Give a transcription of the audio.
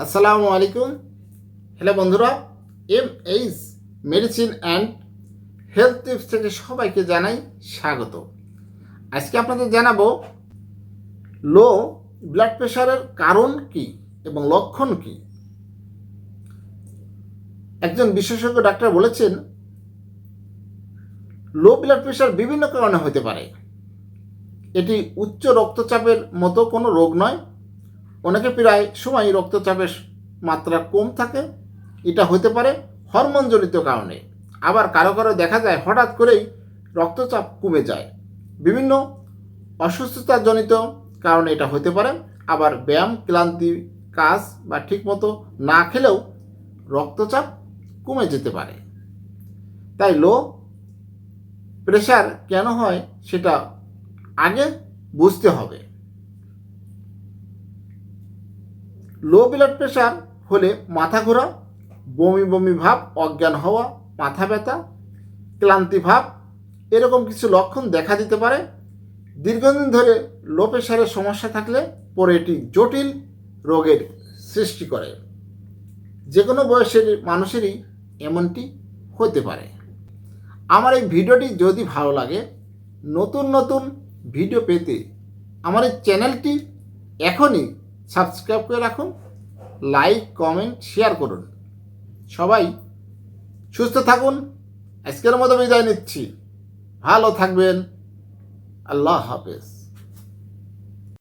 আসসালামু আলাইকুম। হ্যালো বন্ধুরা, M H medicine and health tips থেকে সবাইকে জানাই স্বাগত। আজকে আপনাদের জানাব, লো ব্লাড প্রেশারের কারণ কি এবং লক্ষণ কি? একজন বিশেষজ্ঞ ডাক্তার বলেছেন, লো ব্লাড প্রেশার বিভিন্ন কারণে হতে পারে। এটি উচ্চ রক্তচাপের মতো কোনো রোগ নয় অনেকে প্রায় সময় রক্তচাপের মাত্রা কম থাকে। এটা হতে পারে হরমোনজনিত কারণে। আবার কারও কারও দেখা যায় হঠাৎ করেই রক্তচাপ কমে যায়। বিভিন্ন অসুস্থতাজনিত কারণে এটা হতে পারে। আবার ব্যায়াম, ক্লান্তি, কাজ বা ঠিকমতো না খেলেও রক্তচাপ কমে যেতে পারে। তাই লো প্রেশার কেন হয় সেটা আগে বুঝতে হবে। লো ব্লাড প্রেশার হলে মাথা ঘোরা, বমি বমি ভাব, অজ্ঞান হওয়া, মাথা ব্যথা, ক্লান্তি ভাব, এরকম কিছু লক্ষণ দেখা দিতে পারে। দীর্ঘদিন ধরে লো প্রেশারের সমস্যা থাকলে পরে এটি জটিল রোগের সৃষ্টি করে। যে কোনো বয়সের মানুষেরই এমনটি হতে পারে। আমার এই ভিডিওটি যদি ভালো লাগে, নতুন নতুন ভিডিও পেতে আমার এই চ্যানেলটি এখনই সাবস্ক্রাইব করে রাখুন, লাইক, কমেন্ট, শেয়ার করুন। সবাই সুস্থ থাকুন, আজকের মতো বিদায় নিচ্ছি। ভালো থাকবেন। আল্লাহ হাফেজ।